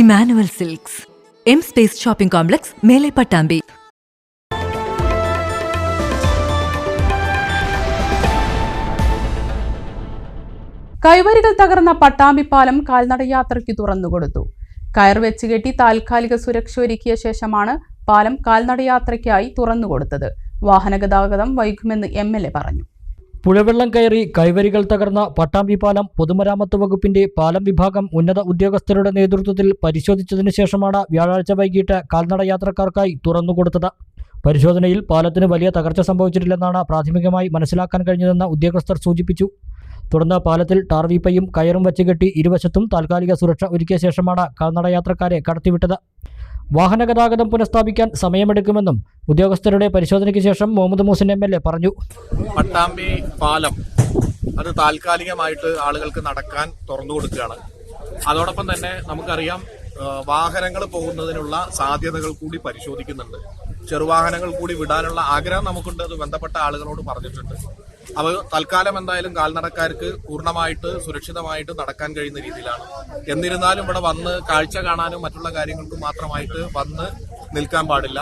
Emmanuel silks. M space shopping complex മേലെ പട്ടാമ്പി. കൈവരികൾ തകർന്ന പട്ടാമ്പി പട്ടാമ്പിപ്പാലം കാൽനടയാത്രയ്ക്ക് തുറന്നുകൊടുത്തു കയർ വെച്ച് കെട്ടി താൽക്കാലിക സുരക്ഷ ഒരുക്കിയ ശേഷമാണ് പാലം കാൽനടയാത്രയ്ക്കായി തുറന്നുകൊടുത്തത് വാഹനഗതാഗതം വൈകുമെന്ന് എം എൽ എ പറഞ്ഞു. പുഴവെള്ളം കയറി കൈവരികൾ തകർന്ന പട്ടാമ്പി പാലം പൊതുമരാമത്ത് വകുപ്പിന്റെ പാലം വിഭാഗം ഉന്നത ഉദ്യോഗസ്ഥരുടെ നേതൃത്വത്തിൽ പരിശോധിച്ചതിനു ശേഷമാണ് വ്യാഴാഴ്ച വൈകിട്ട് കാൽനട യാത്രക്കാർക്കായി തുറന്നുകൊടുത്തത്. പരിശോധനയിൽ പാലത്തിന് വലിയ തകർച്ച സംഭവിച്ചിട്ടില്ലെന്നാണ് പ്രാഥമികമായി മനസ്സിലാക്കാൻ കഴിഞ്ഞതെന്ന് ഉദ്യോഗസ്ഥർ സൂചിപ്പിച്ചു. തുടർന്ന് പാലത്തിൽ ടാർവീപ്പയും കയറും വച്ചുകെട്ടി ഇരുവശത്തും താൽക്കാലിക സുരക്ഷ ഒരുക്കിയ ശേഷമാണ് കാൽനട യാത്രക്കാരെ കടത്തിവിട്ടത്. വാഹന ഗതാഗതം പുനഃസ്ഥാപിക്കാൻ സമയമെടുക്കുമെന്നും ഉദ്യോഗസ്ഥരുടെ പരിശോധനയ്ക്ക് ശേഷം Muhammed Muhsin M L A പറഞ്ഞു. പട്ടാമ്പി പാലം അത് താൽക്കാലികമായിട്ട് ആളുകൾക്ക് നടക്കാൻ തുറന്നു കൊടുക്കുകയാണ്. അതോടൊപ്പം തന്നെ നമുക്കറിയാം വാഹനങ്ങൾ പോകുന്നതിനുള്ള സാധ്യതകൾ കൂടി പരിശോധിക്കുന്നുണ്ട്. ചെറുവാഹനങ്ങൾ കൂടി വിടാനുള്ള ആഗ്രഹം നമുക്കുണ്ട് അത് ബന്ധപ്പെട്ട ആളുകളോട് പറഞ്ഞിട്ടുണ്ട്. അവ തൽക്കാലം എന്തായാലും കാൽനടക്കാർക്ക് പൂർണമായിട്ട് സുരക്ഷിതമായിട്ട് നടക്കാൻ കഴിയുന്ന രീതിയിലാണ്. എന്നിരുന്നാലും ഇവിടെ വന്ന് കാഴ്ച കാണാനും മറ്റുള്ള കാര്യങ്ങൾക്കും മാത്രമായിട്ട് വന്ന് നിൽക്കാൻ പാടില്ല.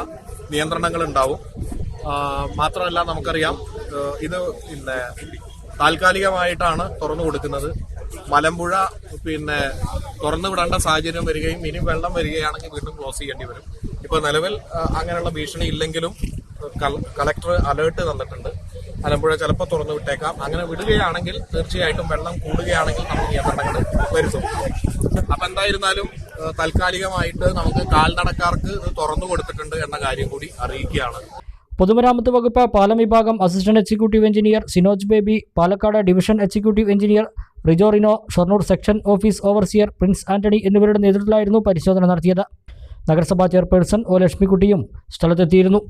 നിയന്ത്രണങ്ങൾ ഉണ്ടാവും മാത്രമല്ല നമുക്കറിയാം ഇത് പിന്നെ താൽക്കാലികമായിട്ടാണ് തുറന്നു കൊടുക്കുന്നത്. മലമ്പുഴ പിന്നെ തുറന്നു വിടേണ്ട സാഹചര്യം വരികയും ഇനി വെള്ളം വരികയാണെങ്കിൽ വീണ്ടും ക്ലോസ് ചെയ്യേണ്ടി വരും. ഇപ്പോൾ നിലവിൽ അങ്ങനെയുള്ള ഭീഷണി ഇല്ലെങ്കിലും കളക്ടർ അലേർട്ട് തന്നിട്ടുണ്ട്. മലമ്പുഴ ചിലപ്പോൾ തുറന്നു വിട്ടേക്കാം. അങ്ങനെ വിടുകയാണെങ്കിൽ തീർച്ചയായിട്ടും വെള്ളം കൂടുകയാണെങ്കിൽ നമുക്ക് നിയന്ത്രണങ്ങൾ വരുത്തും. അപ്പം എന്തായിരുന്നാലും താൽക്കാലികമായിട്ട് നമുക്ക് കാൽനടക്കാർക്ക് ഇത് തുറന്നു കൊടുത്തിട്ടുണ്ട് എന്ന കാര്യം കൂടി അറിയിക്കുകയാണ്. പൊതുമരാമത്ത് വകുപ്പ് പാലം വിഭാഗം assistant executive engineer Sinoj Baby Palakkad division executive engineer Rijorino Shoranur section office overseer Prince Antony എന്നിവരുടെ നേതൃത്വത്തിലായിരുന്നു പരിശോധന നടത്തിയത്. നഗരസഭാ ചെയർപേഴ്സൺ ഒ ലക്ഷ്മിക്കുട്ടിയും സ്ഥലത്തെത്തിയിരുന്നു.